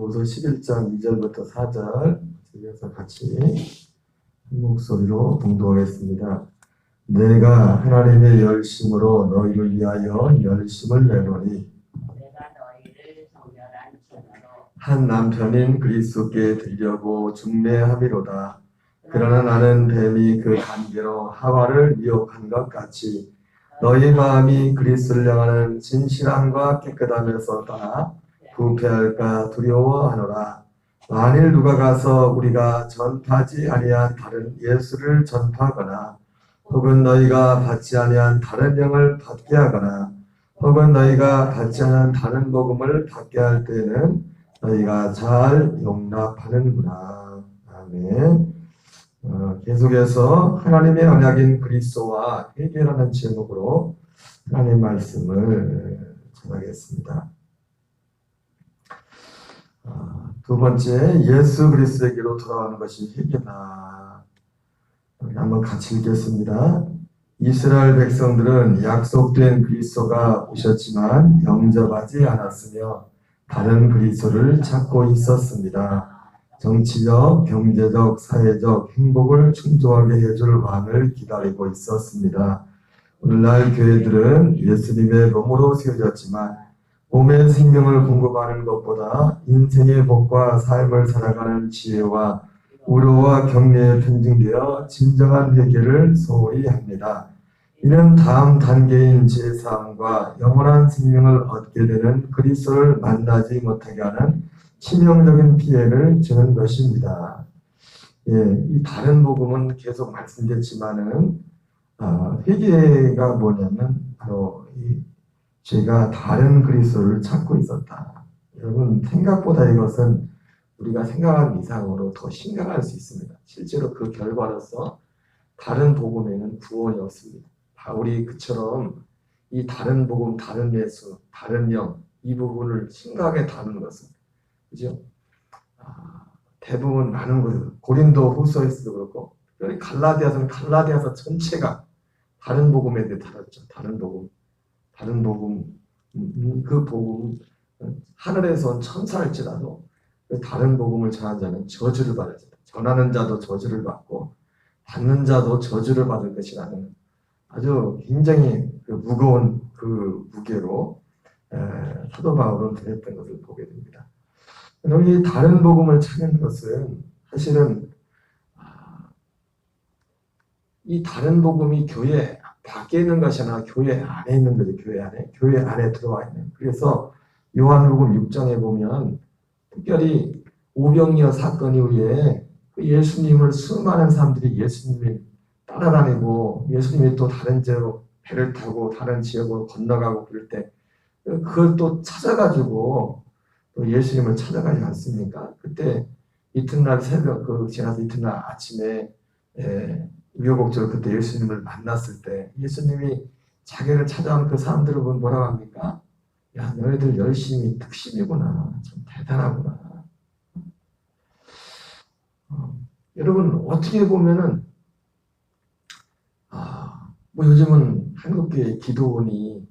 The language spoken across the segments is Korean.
로서 11장 2절부터 4절 읽어서 같이 한 목소리로 봉독하겠습니다. 내가 하나님의 열심으로 너희를 위하여 열심을 내노니 한 남편인 그리스도께 드리려고 중매함이로다. 그러나 나는 뱀이 그 관계로 하와를 미혹한 것 같이 너희 마음이 그리스도를 향하는 진실함과 깨끗함에서 떠나 부패할까 두려워하노라. 만일 누가 가서 우리가 전파지 아니한 다른 예수를 전파하거나 혹은 너희가 받지 아니한 다른 영을 받게 하거나 혹은 너희가 받지 않은 다른 복음을 받게 할 때는 너희가 잘 용납하는구나. 아멘. 어, 계속해서 하나님의 언약인 그리스도와 회개라는 제목으로 하나님 말씀을 전하겠습니다. 어, 두 번째, 예수 그리스도에게로 돌아오는 것이 회개다. 한번 같이 읽겠습니다. 이스라엘 백성들은 약속된 그리스도가 오셨지만 영접하지 않았으며 다른 그리스도를 찾고 있었습니다. 정치적, 경제적, 사회적 행복을 충족하게 해줄 왕을 기다리고 있었습니다. 오늘날 교회들은 예수님의 몸으로 세워졌지만 몸의 생명을 공급하는 것보다 인생의 복과 삶을 살아가는 지혜와 우려와 격려에 편중되어 진정한 회개를 소홀히 합니다. 이는 다음 단계인 제3과 영원한 생명을 얻게 되는 그리스도를 만나지 못하게 하는 치명적인 피해를 주는 것입니다. 예, 이 다른 복음은 계속 말씀드렸지만은 아, 회개가 뭐냐면 바로 이 제가 다른 그리스도를 찾고 있었다. 여러분 생각보다 이것은 우리가 생각하는 이상으로 더 심각할 수 있습니다. 실제로 그 결과로서 다른 복음에는 구원이 없습니다. 바울이 그처럼 이 다른 복음, 다른 예수, 다른 영, 이 부분을 심각하게 다루는 것은 그죠? 아, 대부분 많은 곳, 고린도 후서에서도 그렇고, 특별히 갈라디아서는 갈라디아서 전체가 다른 복음에 대해 다뤘죠. 다른 복음, 다른 복음, 음, 음, 그 복음, 어, 하늘에서 온 천사일지라도 그 다른 복음을 전하는 자는 저주를 받을 자, 전하는 자도 저주를 받고, 받는 자도 저주를 받을 것이라는 아주 굉장히 그 무거운 그 무게로 에, 사도 바울은 그랬던 것을 보게 됩니다. 여기 다른 복음을 찾는 것은 사실은 아, 이 다른 복음이 교회 밖에 있는 것이 아니라 교회 안에 있는 거죠. 교회 안에 교회 안에 들어와 있는. 그래서 요한복음 6장에 보면 특별히 오병이어 사건 이후에 그 예수님을 수많은 사람들이 예수님을 따라다니고 예수님이 또 다른 지역으로 배를 타고 다른 지역으로 건너가고 그럴 때 그걸 또 찾아가지고 또 예수님을 찾아가지 않습니까? 그때 이튿날 새벽 그 지나서 이튿날 아침에 에, 우여곡절 그때 예수님을 만났을 때 예수님이 자기를 찾아온 그 사람들을 보면 뭐라고 합니까? 야 너희들 열심히 특심이구나 참 대단하구나 어, 여러분 어떻게 보면은 아, 뭐 요즘은 한국교회 기도원이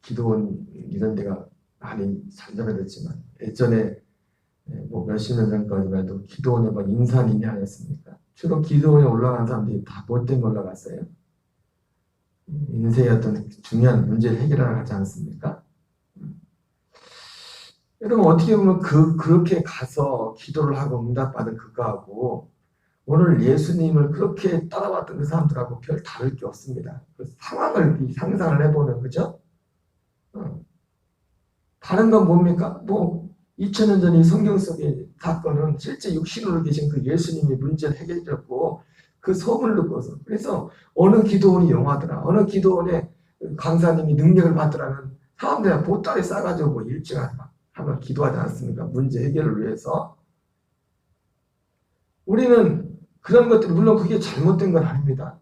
기도원 이런 데가 많이 잔존해졌지만 예전에 뭐 몇십 년 전까지만 해도 기도원에 막 인산인해 아니었습니까? 주로 기도원에 올라간 사람들이 다뭐 때문에 올라갔어요? 인생의 어떤 중요한 문제를 해결하러 가지 않습니까? 여러분 어떻게 보면 그 그렇게 가서 기도를 하고 응답받은 그거하고 오늘 예수님을 그렇게 따라왔던 그 사람들하고 별 다를 게 없습니다. 그 상황을 이 상상을 해보는 그죠? 어. 다른 건 뭡니까? 뭐 2000년 전이 성경 속의 사건은 실제 육신으로 계신 그 예수님이 문제를 해결했고 그 소문을 듣고서 그래서 어느 기도원이 영하더라 어느 기도원에 강사님이 능력을 받더라는 사람들이 보따리 싸가지고 뭐 일찍 하면 기도하지 않습니까? 문제 해결을 위해서 우리는 그런 것들 물론 그게 잘못된 건 아닙니다.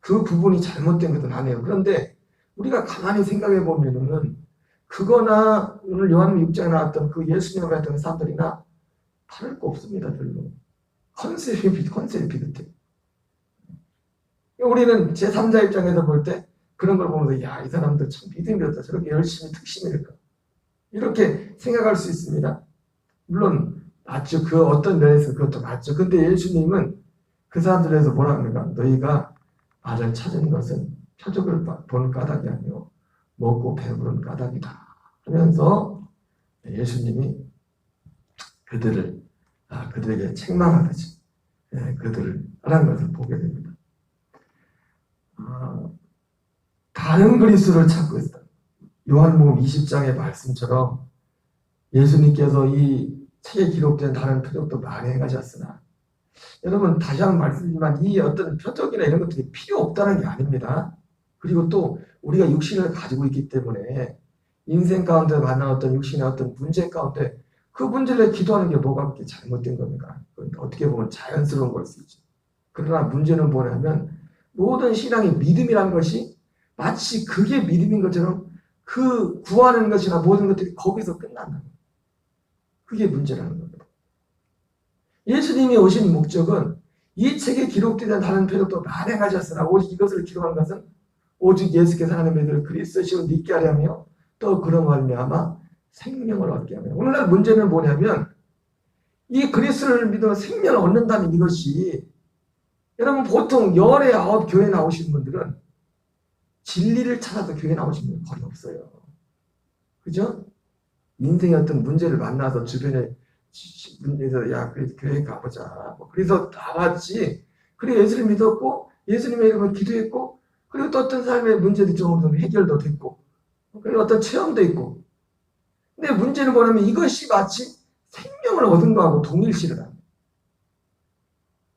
그 부분이 잘못된 것은 아니에요. 그런데 우리가 가만히 생각해 보면은 그거나 오늘 요한복음 6장에 나왔던 그 예수님을 했던 사람들이나 다를 거 없습니다. 별로. 컨셉이, 비- 컨셉이 비슷해. 우리는 제3자 입장에서 볼 때 그런 걸 보면서 야, 이 사람들 참 믿음이 없다. 저렇게 열심히 특심일까. 이렇게 생각할 수 있습니다. 물론 맞죠. 그 어떤 면에서 그것도 맞죠. 근데 예수님은 그 사람들에서 뭐라 합니까? 너희가 나를 찾은 것은 표적을 봐- 보는 까닭이 아니요 먹고 배부른 까닭이다 하면서 예수님이 그들을 아, 그들에게 책망하듯이 예, 그들을 하는 것을 보게 됩니다. 아, 다른 그리스도를 찾고 있다. 요한복음 20장의 말씀처럼 예수님께서 이 책에 기록된 다른 표적도 많이 행하셨으나 여러분 다시 한 번 말씀드리지만 이 어떤 표적이나 이런 것들이 필요 없다는 게 아닙니다. 그리고 또 우리가 육신을 가지고 있기 때문에 인생 가운데 만난 어떤 육신의 어떤 문제 가운데 그 문제를 기도하는 게 뭐가 그렇게 잘못된 겁니까? 어떻게 보면 자연스러운 걸 수 있죠. 그러나 문제는 뭐냐면 모든 신앙의 믿음이라는 것이 마치 그게 믿음인 것처럼 그 구하는 것이나 모든 것들이 거기서 끝난다. 그게 문제라는 겁니다. 예수님이 오신 목적은 이 책에 기록되는 다른 표적도 만행하셨으나 오직 이것을 기록한 것은 오직 예수께서 하나님의 들을 그리스도시로 믿게 하려며 또 그런 말미암아 생명을 얻게 하며 오늘날 문제는 뭐냐면 이 그리스도를 믿어 생명을 얻는다는 이것이 여러분 보통 열의 아홉 교회 나오신 분들은 진리를 찾아서 교회 나오신 분 거의 없어요. 그죠? 인생의 어떤 문제를 만나서 주변에 문제에서 야 그래 교회 가보자. 뭐 그래서 나왔지. 그래 예수를 믿었고 예수님의 이름을 기도했고 그리고 또 어떤 삶의 문제도 좀 해결도 됐고 그리고 어떤 체험도 있고. 근데 문제는 뭐냐면 이것이 마치 생명을 얻은 거하고 동일시를 합니다.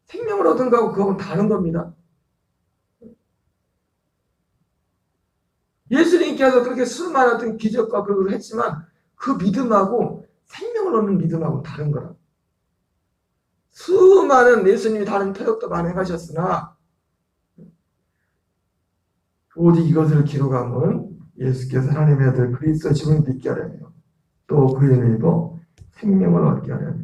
생명을 얻은 거하고 그거는 다른 겁니다. 예수님께서 그렇게 수많은 기적과 그걸 했지만 그 믿음하고 생명을 얻는 믿음하고 다른 거라. 수많은 예수님이 다른 표적도 많행하셨으나 오직 이것을 기록함은 예수께서 하나님의 아들 그리스도 지금 믿게 하려며 또 그의 입어 생명을 얻게 하려며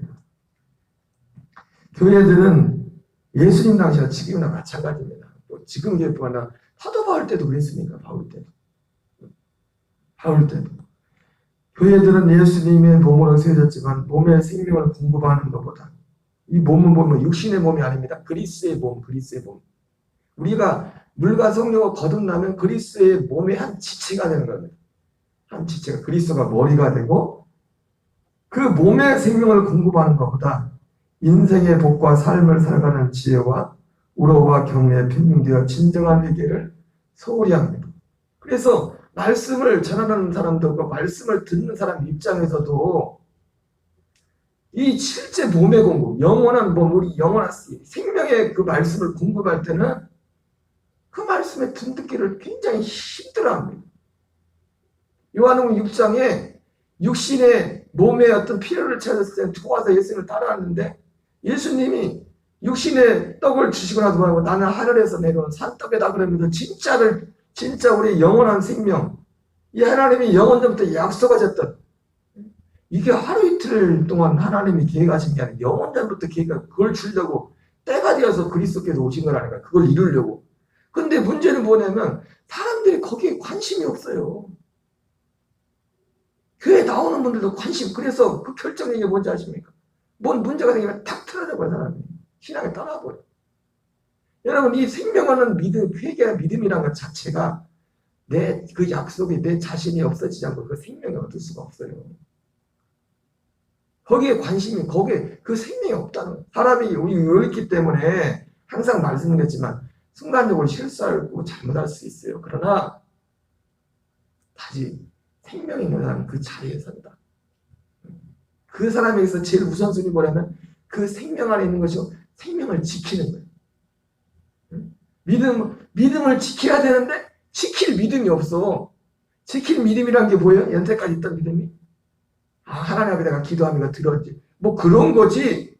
교회들은 예수님 당시와 지금이나 마찬가지입니다. 또 지금 예쁘거나 사도 바울 때도 그랬으니까 바울 때도 바울 때도 교회들은 예수님의 몸으로 세워졌지만 몸의 생명을 공급하는 것보다 이 몸은 보면 육신의 몸이 아닙니다. 그리스의 몸, 그리스의 몸. 우리가 물과 성령을 거듭나면 그리스의 몸의 한 지체가 되는 겁니다. 한 지체가 그리스도가 머리가 되고 그 몸의 생명을 공급하는 것보다 인생의 복과 삶을 살아가는 지혜와 우러와 경례에 편중되어 진정한 회개를 소홀히 합니다. 그래서 말씀을 전하는 사람도 그 말씀을 듣는 사람 입장에서도 이 실제 몸의 공급, 영원한 몸, 우리 영원한 생명의 그 말씀을 공급할 때는 그 말씀의 든듣기를 굉장히 힘들어합니다. 요한복음 6장에 육신의 몸의 어떤 필요를 찾았을 때 도와서 예수님을 따라왔는데 예수님이 육신의 떡을 주시고 나서 말고 나는 하늘에서 내려온 산떡이다 그러면서 진짜를 진짜 우리 영원한 생명 이 하나님이 영원 전부터 약속하셨던 이게 하루 이틀 동안 하나님이 계획하신 게 아니라 영원 전부터 계획하 그걸 주려고 때가 되어서 그리스도께서 오신 거라니까 그걸 이루려고 근데 문제는 뭐냐면 사람들이 거기에 관심이 없어요. 교회 나오는 분들도 관심 그래서 그 결정적인 게 뭔지 아십니까? 뭔 문제가 생기면 탁 틀어져버려 사람이. 신앙에 떠나버려 여러분 이 생명하는 믿음 회개와 믿음이라는 것 자체가 내 그 약속이 내 자신이 없어지지 않고 그 생명을 얻을 수가 없어요. 거기에 관심이 거기에 그 생명이 없다는 거예요. 사람이 우리 요렇기 때문에 항상 말씀드렸지만 순간적으로 실수하고 잘못할 수 있어요 그러나 다시 생명이 있는 사람은 그 자리에 선다 그 사람에게서 제일 우선순위 뭐냐면 그 생명 안에 있는 것이 생명을 지키는 거예요. 믿음, 믿음을 지켜야 되는데 지킬 믿음이 없어. 지킬 믿음이란 게 뭐예요? 연태까지 있던 믿음이? 아, 하나님 앞에 내가 기도하면 들었지. 뭐 그런 거지.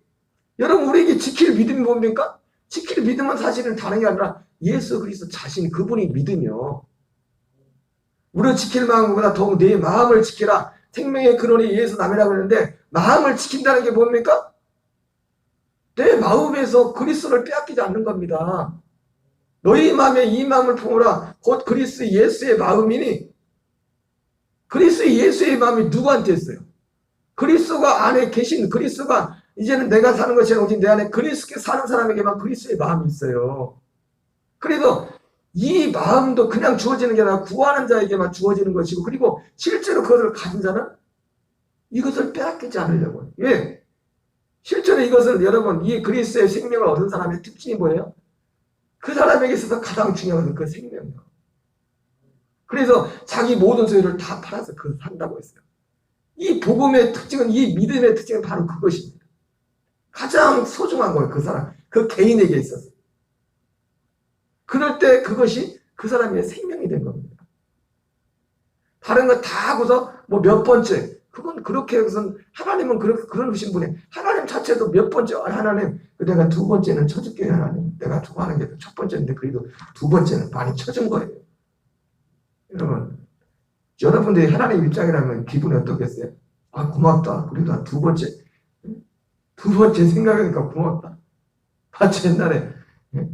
여러분, 우리에게 지킬 믿음이 뭡니까? 지킬 믿음은 사실은 다른 게 아니라 예수 그리스도 자신 그분이 믿음이요. 우리가 지킬 마음 보다 더욱 내 마음을 지키라. 생명의 근원이 예수 남이라고 하는데 마음을 지킨다는 게 뭡니까? 내 마음에서 그리스도를 빼앗기지 않는 겁니다. 너희 마음에 이 마음을 품으라. 곧 그리스 예수의 마음이니 그리스 예수의 마음이 누구한테 있어요? 그리스도가 안에 계신 그리스도가 이제는 내가 사는 것이 아니라 오직 내 안에 그리스도께 사는 사람에게만 그리스도의 마음이 있어요. 그래도 이 마음도 그냥 주어지는 게 아니라 구하는 자에게만 주어지는 것이고 그리고 실제로 그것을 가진 자는 이것을 빼앗기지 않으려고. 왜? 실제로 이것을 여러분 이 그리스도의 생명을 얻은 사람의 특징이 뭐예요? 그 사람에게 있어서 가장 중요한 것은 그 생명이요. 그래서 자기 모든 소유를 다 팔아서 그 산다고 했어요. 이 복음의 특징은 이 믿음의 특징은 바로 그것입니다. 가장 소중한 거예요. 그 사람, 그 개인에게 있어서. 그럴 때 그것이 그 사람의 생명이 된 겁니다. 다른 거 다 하고서 뭐 몇 번째 그건 그렇게 해서는 하나님은 그렇게 그런 신 분이 하나님 자체도 몇 번째 아, 하나님 내가 두 번째는 쳐줄게요 하나님 내가 좋아하는 게 첫 번째인데 그래도 두 번째는 많이 쳐준 거예요. 여러분 여러분들이 하나님 입장이라면 기분이 어떻겠어요? 아 고맙다 그래도 한두 번째 두 번째 생각하니까 고맙다. 마치 옛날에 예?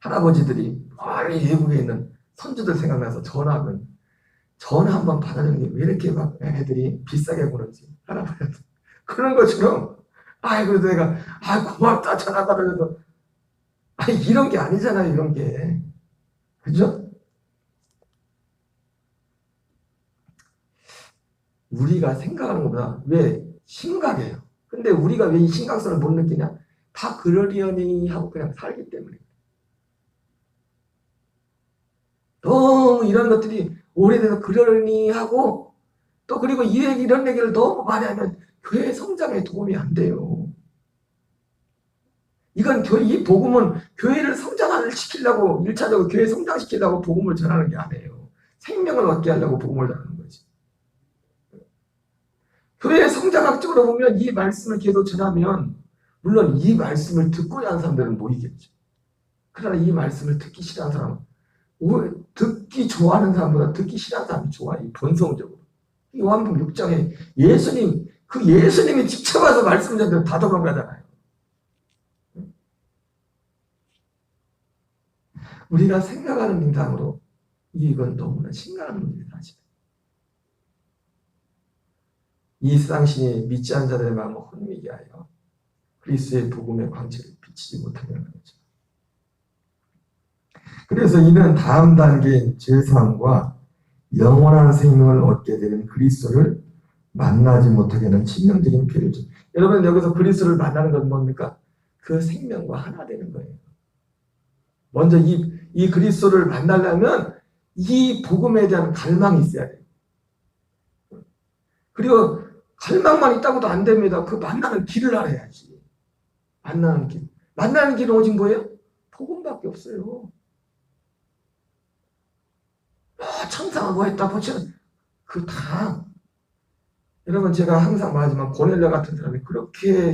할아버지들이 멀리 외국에 있는 선주들 생각나서 전화하면 전화 한번 받아주는 게 왜 이렇게 막 애들이 비싸게 보는지 할아버지한테 그런 것처럼 아이 그래도 내가 아 고맙다 전화 받아줘도 아 이런 게 아니잖아요 이런 게 그죠? 우리가 생각하는 것보다 왜 심각해요 근데 우리가 왜 이 심각성을 못 느끼냐 다 그러려니 하고 그냥 살기 때문에 너무 이런 것들이 오래돼서 그러려니 하고 또 그리고 이 얘기 이런 얘기를 너무 많이 하면 교회 성장에 도움이 안 돼요. 이건 교회 이 복음은 교회를 성장을 시키려고 일차적으로 교회 성장시키려고 복음을 전하는 게 아니에요. 생명을 얻게 하려고 복음을 전하는 거지. 교회 성장학적으로 보면 이 말씀을 계속 전하면 물론 이 말씀을 듣고자 하는 사람들은 모이겠죠. 그러나 이 말씀을 듣기 싫어하는 사람은 오- 듣기 좋아하는 사람보다 듣기 싫어하는 사람이 좋아, 이 본성적으로. 요한복음 6장에 예수님, 그 예수님이 직접 와서 말씀드렸는데 다 도망가잖아요. 우리가 생각하는 인상으로 이건 너무나 심각한 문제다, 사실. 이 세상신이 믿지 않은 자들의 마음을 혼미게 하여 그리스의 복음의 광채를 비치지 못하게 하는 거죠. 그래서 이는 다음 단계인 제사함과 영원한 생명을 얻게 되는 그리스도를 만나지 못하게 하는 치명적인 피해죠. 여러분 여기서 그리스도를 만나는 건 뭡니까? 그 생명과 하나 되는 거예요. 먼저 이, 이 그리스도를 만나려면 이 복음에 대한 갈망이 있어야 돼요. 그리고 갈망만 있다고도 안 됩니다. 그 만나는 길을 알아야지. 만나는 길. 만나는 길은 오직 뭐예요? 복음밖에 없어요. 아, 뭐 했다 보시면 그다 여러분 제가 항상 말하지만 고넬레 같은 사람이 그렇게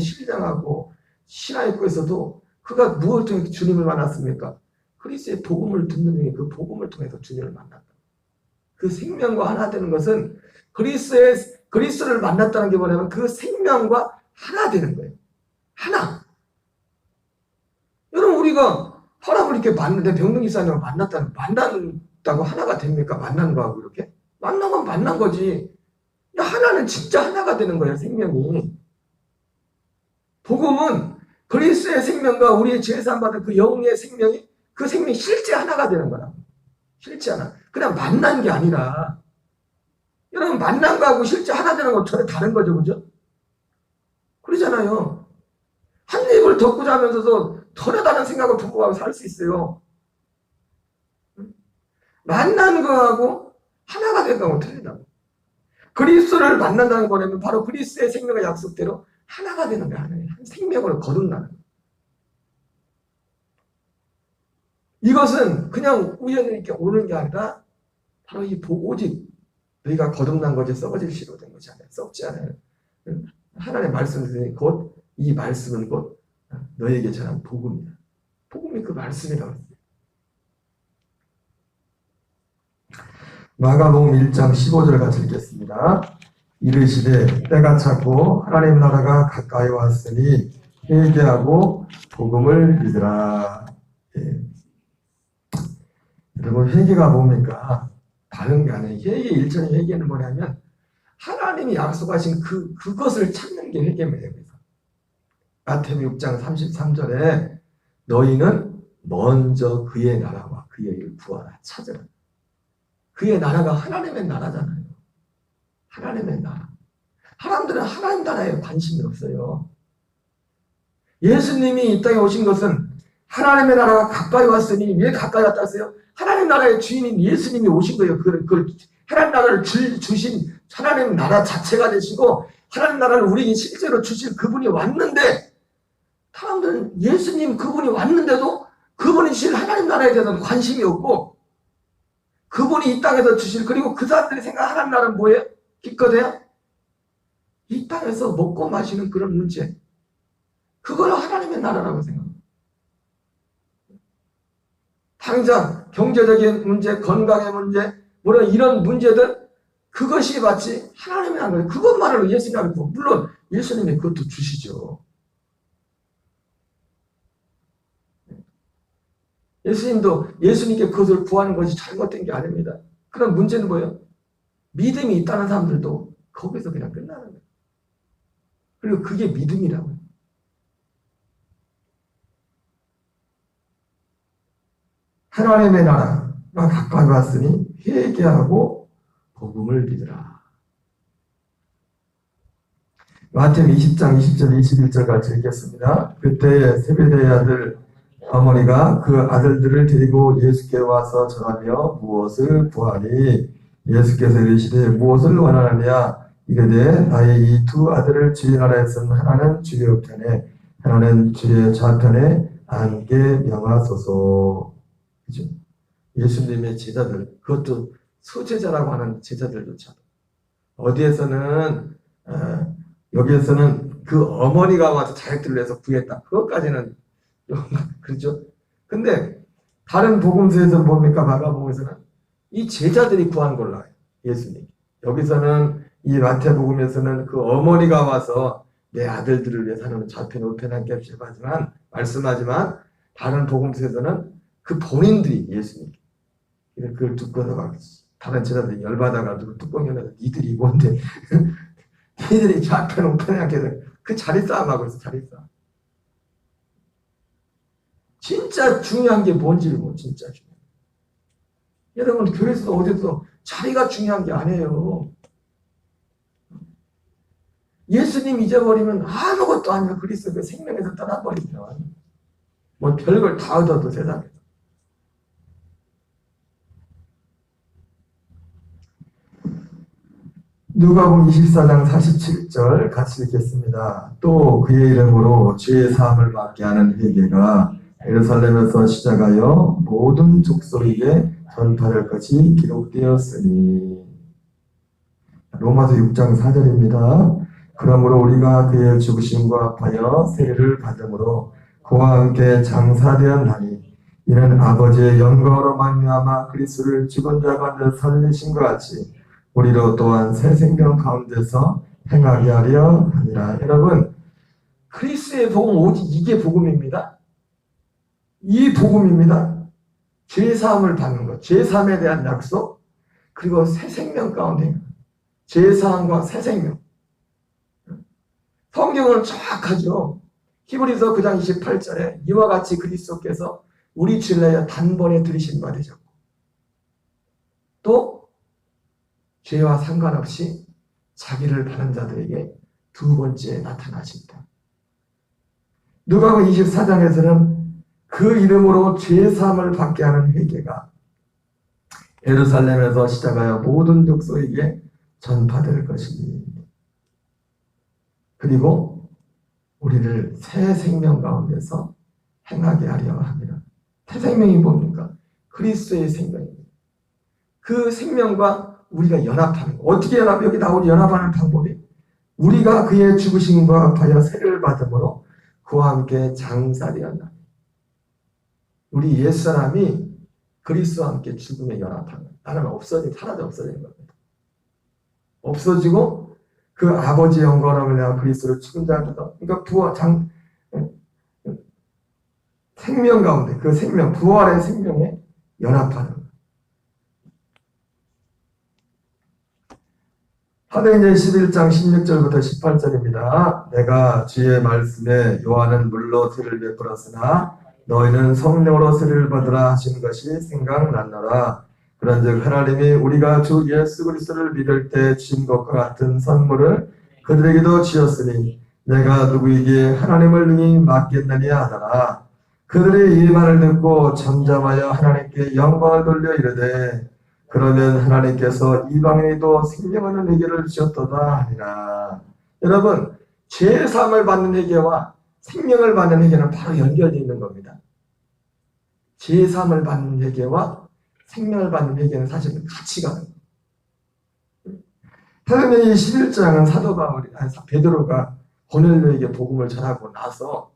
신화 있고 있어도 그가 무엇을 통해 주님을 만났습니까? 그리스의 복음을 듣는 중에 그 복음을 통해서 주님을 만났다. 그 생명과 하나 되는 것은 그리스의 그리스를 만났다는 게 뭐냐면 그 생명과 하나 되는 거예요. 하나. 여러분 우리가 사람을 이렇게 만났는데 병든 이사님을 만났다는 만났다고 하나가 됩니까? 만난 거하고 이렇게 만난 건 만난 거지. 야, 하나는 진짜 하나가 되는 거예요, 생명이. 복음은 그리스의 생명과 우리의 제사 받은 그 영의 생명이 그 생명이 실제 하나가 되는 거라. 실제 하나. 그냥 만난 게 아니라 여러분 만난 거하고 실제 하나 되는 건 전혀 다른 거죠, 그죠? 그러잖아요. 한 입을 덮고 자면서도 전혀 다른 생각을 부부하고 살 수 있어요. 만난 거하고 하나가 된 거하고 틀리다고. 그리스도를 만난다는 거냐면 바로 그리스의 생명의 약속대로 하나가 되는 거야. 하나의 한 거둔다는 거야. 이것은 그냥 우연히 이렇게 오는 게 아니라 바로 이 복, 오직 너희가 거듭난 거지 썩어질 시로 된 것이 아니라 썩지 않아요. 하나님의 말씀을 곧이 말씀은 곧 너에게 전한 복음이야. 복음이 그 말씀이라고. 마가복음 1장 15절 같이 읽겠습니다. 이르시되 때가 찼고 하나님 나라가 가까이 왔으니 회개하고 복음을 믿으라. 예. 여러분 회개가 뭡니까? 다른 게 아니에요. 회개 일전의 회개는 뭐냐면 하나님이 약속하신 그, 그것을 찾는 게 회개입니다. 마태복음 6장 33절에 너희는 먼저 그의 나라와 그의 일을 구하라 찾으라. 그의 나라가 하나님의 나라잖아요. 하나님의 나라. 사람들은 하나님 나라에 관심이 없어요. 예수님이 이 땅에 오신 것은 하나님의 나라가 가까이 왔으니 왜 가까이 왔다 했어요? 하나님 나라의 주인인 예수님이 오신 거예요. 그, 그 하나님 나라를 주, 주신 하나님 나라 자체가 되시고 하나님 나라를 우리에게 실제로 주실 그분이 왔는데 사람들은 예수님 그분이 왔는데도 그분이 주실 하나님 나라에 대해서는 관심이 없고 그분이 이 땅에서 주실 그리고 그 사람들이 생각 하나님 나라는 뭐예요? 기껏해요? 이 땅에서 먹고 마시는 그런 문제 그걸 하나님의 나라라고 생각합니 다. 당장 경제적인 문제, 건강의 문제, 물론 이런 문제들 그것이 마치 하나님의 나라 그것만으로 예수님이 고 물론 예수님이 그것도 주시죠. 예수님도 예수님께 그것을 구하는 것이 잘못된 게 아닙니다. 그럼 문제는 뭐예요? 믿음이 있다는 사람들도 거기서 그냥 끝나는 거예요. 그리고 그게 믿음이라고요. 하나님의 나라가 가까이 왔으니 회개하고 복음을 믿으라. 마태복음 20장 20절 21절 같이 읽겠습니다. 그때 세베대의 아들 어머니가 그 아들들을 데리고 예수께 와서 전하며 무엇을 구하니 예수께서 이르시되 무엇을 원하느냐 이르되 나의 이 두 아들을 주의 나라에서는 하나는 주의 우편에 하나는 주의 좌편에 앉게 명하소서 그죠? 예수님의 제자들 그것도 소제자라고 하는 제자들조차도 어디에서는 어, 여기에서는 그 어머니가 와서 자식들을 위해서 구했다 그것까지는 좀 그렇죠? 근데 다른 복음서에서는 뭡니까 마가복음에서는 이 제자들이 구한 걸로 알아요 예수님 여기서는 이 마태복음에서는 그 어머니가 와서 내 아들들을 위해서 하는 좌편 우편 함께 하지만 말씀하지만 다른 복음서에서는 그 본인들이 예수님께 그걸 막 다른 제자들이 열받아가지고 뚜껑 열어서 니들이 뭔데? 니들이 좌편 우편 함께 해서 그 자리 싸움하고 있어 자리 싸움. 진짜 중요한 게 뭔지를 뭐 진짜 중요해 여러분 교회에서 어디서 자리가 중요한 게 아니에요. 예수님 잊어버리면 아무것도 아니야. 그리스도 그 생명에서 떠나버리면. 뭐 별걸 다 얻어도 세상에서 누가복음 24장 47절 같이 읽겠습니다. 또 그의 이름으로 죄의 사함을 받게 하는 회개가 예루살렘에서 시작하여 모든 족속에게 전파될 것이 기록되었으니 로마서 6장 4절입니다. 그러므로 우리가 그의 죽으심과 합하여 세례를 받음으로 그와 함께 장사되었나니 이는 아버지의 영광으로 말미암아 그리스도를 죽은 자 가운데 살리신 것 같이 우리로 또한 새 생명 가운데서 행하게 하려 하니라. 여러분 그리스의 복음 오직 이게 복음입니다. 이 복음입니다. 죄 사함을 받는 것, 죄 사함에 대한 약속, 그리고 새 생명 가운데 죄 사함과 새 생명. 성경은 정확하죠. 히브리서 9장 28절에 이와 같이 그리스도께서 우리 죄를 단번에 들이신 바 되셨고 또 죄와 상관없이 자기를 바른 자들에게 두 번째 나타나신다. 누가복음 24장에서는 그 이름으로 죄 사함을 받게 하는 회개가 예루살렘에서 시작하여 모든 족속에게 전파될 것이니 그리고 우리를 새 생명 가운데서 행하게 하려 합니다. 새 생명이 뭡니까? 그리스도의 생명입니다. 그 생명과 우리가 연합하는 거. 어떻게 연합? 여기 나온 연합하는 방법이 우리가 그의 죽으심과 합하여 세를 받음으로 그와 함께 장사되었나. 우리 옛 사람이 그리스도와 함께 죽음에 연합하는 나는 없어지 사라져 없어지는 겁니다. 없어지고 그 아버지의 영광을 내가 그리스도를 죽은 자한테다. 그러니까 부활 장 생명 가운데 그 생명 부활의 생명에 연합하는 사도행전 11장 16절부터 18절입니다. 내가 주의 말씀에 요한은 물로 세를 베풀었으나 너희는 성령으로 세를 받으라 하신 것이 생각났노라. 그런즉 하나님이 우리가 주 예수 그리스도를 믿을 때 주신 것과 같은 선물을 그들에게도 주었으니 내가 누구에게 하나님을 능히 맡겠느냐 하더라. 그들이 이 말을 듣고 잠잠하여 하나님께 영광을 돌려 이르되 그러면 하나님께서 이방인에도 생명하는 회개를 주셨도다 하니라. 여러분 죄 사함을 받는 회개와 생명을 받는 회개는 바로 연결되어 있는 겁니다. 죄 사함을 받는 회개와 생명을 받는 회개는 사실은 거예요. 사도행전 11장은 사도 바울이 베드로가 고넬료에게 복음을 전하고 나서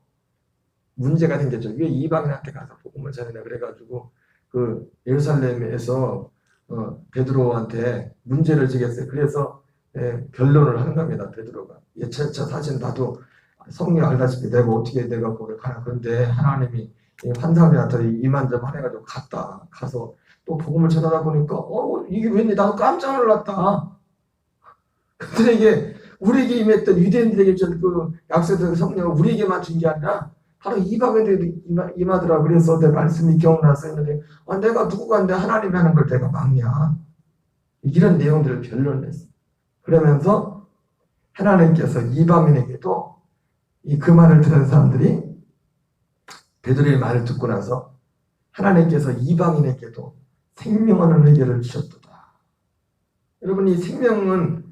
문제가 생겼죠. 왜 이방인한테 가서 복음을 전하냐 그래가지고 그 예루살렘에서 어, 베드로한테 문제를 지겠어요. 그래서 예, 변론을 하는 겁니다. 베드로가 예차차 사실 나도 성령 알다시피 내가 어떻게 내가 가나 그런데 하나님이 이 환상이 나타나 이만저만 해가지고 갔다 가서 또 복음을 전하다 보니까 어 이게 웬일 나도 깜짝 놀랐다. 그들에게 우리에게 임했던 유대인들에게 준그 약속된 성령을 우리에게만 준 게 아니라 바로 이방인들에도 임하, 임하더라. 그래서 내 말씀이 기억나서 했는데 아, 내가 누구가 내 하나님이 하는 걸 내가 막냐. 이런 내용들을 변론을 했어. 그러면서 하나님께서 이방인에게도 이 그 말을 들은 사람들이 베드로의 말을 듣고 나서 하나님께서 이방인에게도 생명하는 회개를 주셨도다. 여러분 이 생명은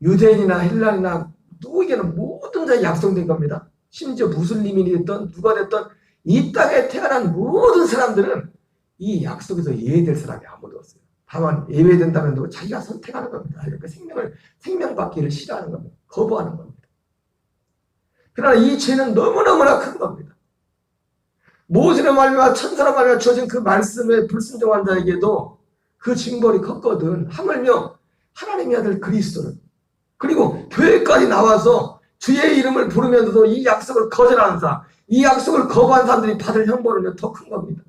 유대인이나 헬란이나 누구에게는 모든 자 약속된 겁니다. 심지어 무슬림이 됐던 누가 됐던 이 땅에 태어난 모든 사람들은 이 약속에서 예외될 사람이 아무도 없어요. 다만 예외된다면 자기가 선택하는 겁니다. 그러니까 생명을 생명받기를 싫어하는 겁니다. 거부하는 겁니다. 그러나 이 죄는 너무너무나 큰 겁니다. 모세의 말과 천사의 말과 주어진 그 말씀에 불순종한 자에게도 그 징벌이 컸거든. 하물며 하나님의 아들 그리스도를 그리고 교회까지 나와서 주의 이름을 부르면서도 이 약속을 거절하는 사람, 이 약속을 거부한 사람들이 받을 형벌은 더 큰 겁니다.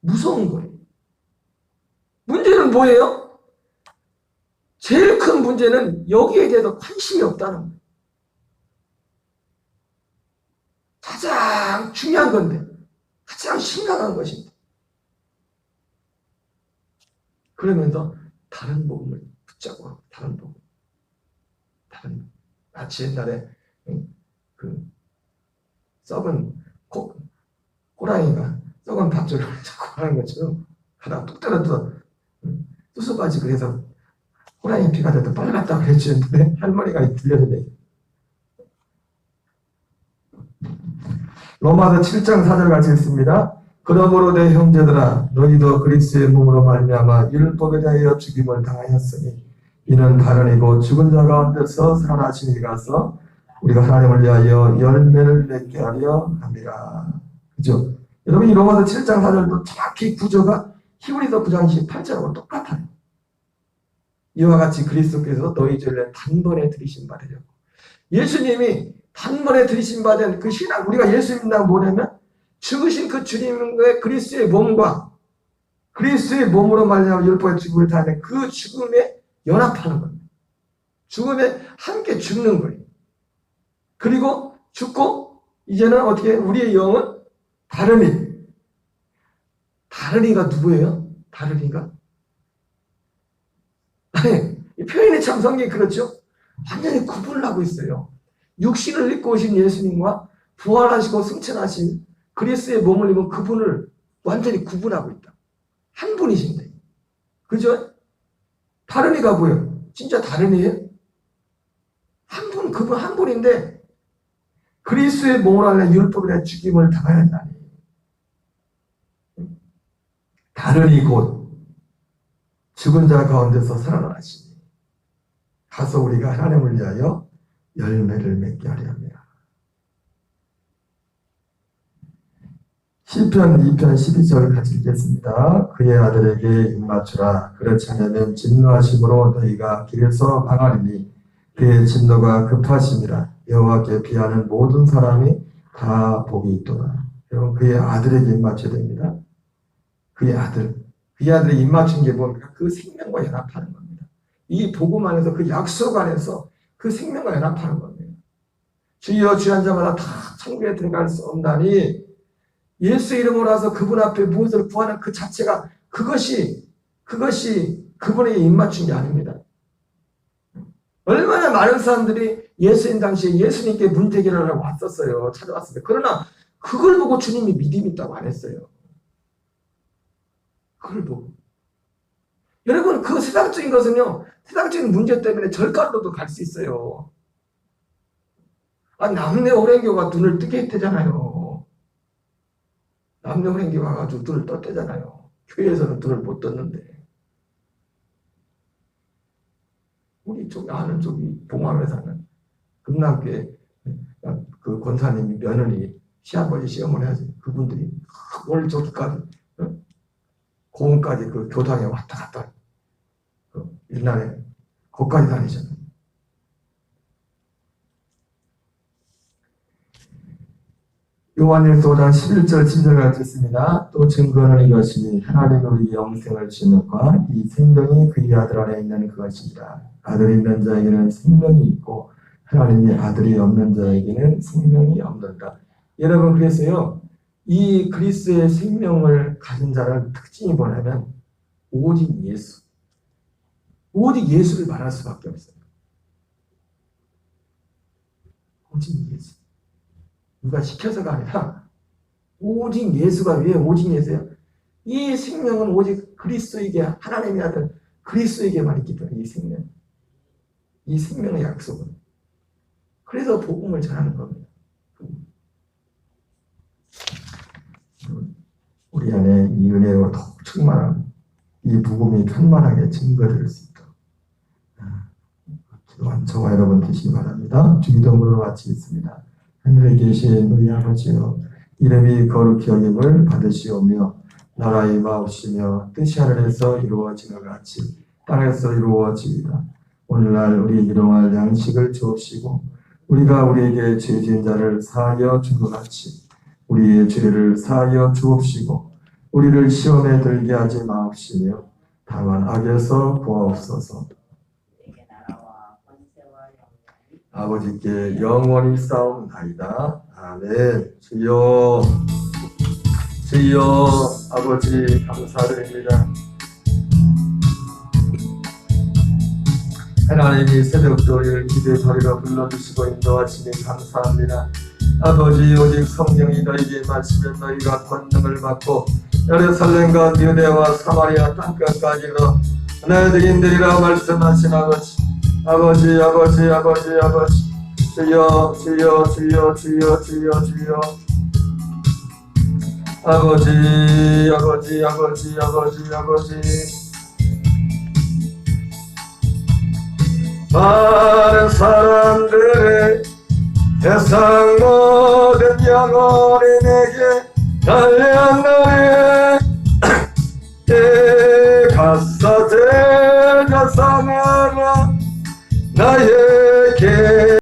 무서운 거예요. 문제는 뭐예요? 제일 큰 문제는 여기에 대해서 관심이 없다는 거예요. 가장 중요한 건데, 가장 심각한 것입니다. 그러면서 다른 복음을 붙잡고 다른 복음. 다른 마치 옛날에 응? 그 썩은 코, 호랑이가 썩은 밧줄을 자꾸 하는 것처럼 하다 뚝 떨어져 수수바지 그래서 호랑이 피가 돼도 빨갛다고 그랬는데 할머니가 들려주네 로마서 7장 4절 같이 읽습니다. 그러므로 내 형제들아 너희도 그리스의 몸으로 말미암아 율법에 대하여 죽임을 당하였으니 이는 다른 이고 죽은 자 가운데서 살아나신 이가서 우리가 하나님을 위하여 열매를 맺게 하려 합니다. 그죠? 여러분 이 로마서 7장 4절도 정확히 구조가 히브리서 9장 28절하고 똑같아요. 이와 같이 그리스도께서 너희 죄를 단번에 들이신 바 되려고. 예수님이 단번에 들이신 바 된 그 신앙, 우리가 예수 믿는다고 뭐냐면 죽으신 그 주님의 그리스도의 몸과 그리스도의 몸으로 말미암아 율법의 죽음을 다하는 그 죽음에 연합하는 겁니다. 죽음에 함께 죽는 거예요. 그리고 죽고 이제는 어떻게 우리의 영은 다른 이. 다른 이가 누구예요? 다른 이가? 아니, 이 표현이 참 성경이 그렇죠? 완전히 구분을 하고 있어요. 육신을 입고 오신 예수님과 부활하시고 승천하신 그리스의 몸을 입은 그분을 완전히 구분하고 있다. 한 분이신데. 그죠? 다른 이가 뭐예요? 진짜 다른 이에요? 한 분, 그분 한 분인데, 그리스의 율법에 대한 죽임을 당하였나니. 다른 이곧 죽은 자 가운데서 살아나시니. 가서 우리가 하나님을 위하여 열매를 맺게 하려 합니다. 시편 2편 12절 같이 읽겠습니다. 그의 아들에게 입맞추라. 그렇지 않으면 진노하심으로 너희가 길에서 망하리니 그의 진노가 급하심이라. 여호와께 비하는 모든 사람이 다 복이 있도다. 여러분 그의 아들에게 입맞춰야 됩니다. 그의 아들. 그의 아들이 입맞춘 게 뭡니까? 그 생명과 연합하는 겁니다. 이 복음 안에서 그 약속 안에서 그 생명과 연합하는 겁니다. 주여 주한 자마다 다 천국에 들어갈 수 없나니 예수 이름으로 와서 그분 앞에 무엇을 구하는 그 자체가 그것이 그것이 그분에게 입맞춘 게 아닙니다. 얼마나 많은 사람들이 예수님 당시에 예수님께 문제기를 하러 왔었어요. 찾아왔어요. 그러나 그걸 보고 주님이 믿음 있다고 안 했어요. 그걸 보고. 여러분, 그 세상적인 것은요, 세상적인 문제 때문에 절간로도 갈 수 있어요. 아, 남녀 호랭교가 눈을 뜨게 했대잖아요. 남녀 호랭교 가가지고 눈을 떴대잖아요. 교회에서는 눈을 못 떴는데. 우리 쪽 아는 쪽이 봉화에 사는 금남교회 그 권사님이 며느리 시아버지 시어머니 하지 그분들이 오늘 저기까지 어? 고흥까지 그 교당에 왔다 갔다 그 옛날에 거기까지 다니셨는데 요한일서 5장 11절 10절을 듣습니다. 또 증거는 이것이 하나님이 우리 영생을 주는과 이 생명이 그의 아들 안에 있는 그것이니라. 아들이 있는 자에게는 생명이 있고 하나님의 아들이 없는 자에게는 생명이 없는다. 여러분 그래서요 이 그리스의 생명을 가진 자는 특징이 뭐냐면 오직 예수 오직 예수를 말할 수밖에 없어요. 오직 예수 누가 시켜서가 아니라 오직 예수가 왜 오직 예수예요? 이 생명은 오직 그리스도에게 하나님의 아들 그리스도에게만 있기 때문에 이 생명 이 생명의 약속은 그래서 복음을 전하는 겁니다. 우리 안에 이 은혜로 더욱 충만한 이 복음이 편만하게 증거될 수 있도록 아, 저와 여러분 되시기 바랍니다. 주기도문으로 마치겠습니다. 하늘에 계신 우리 아버지여 이름이 거룩히 여김을 받으시오며 나라의 임하옵시며 뜻이 하늘에서 이루어지는 것 같이 땅에서 이루어지이다. 오늘날 우리 일용할 양식을 주옵시고 우리가 우리에게 죄 지은 자를 사하여 준것 같이 우리의 죄를 사하여 주옵시고 우리를 시험에 들게 하지 마옵시며 다만 악에서 구하옵소서 내게 나라와 권세와 영광이 아버지께 영원히 싸움나이다. 아멘. 주여, 주여, 아버지 감사드립니다. 하나님이 새벽도 우리를 기대 저리로 불러주시고 인도하시니 감사합니다. 아버지 오직 성령이 너희에게 말씀면 너희가 권능을 받고 예루살렘과 유대와 사마리아 땅끝까지로 내 증인들이라 말씀하신 아버지 아버지 아버지 아버지 아버지. 주여 주여 주여 주여 주여 주여. 아버지 아버지 아버지 아버지 아버지. 많은 사람들의 세상 모든 영혼이 내게 에 가사 제자상에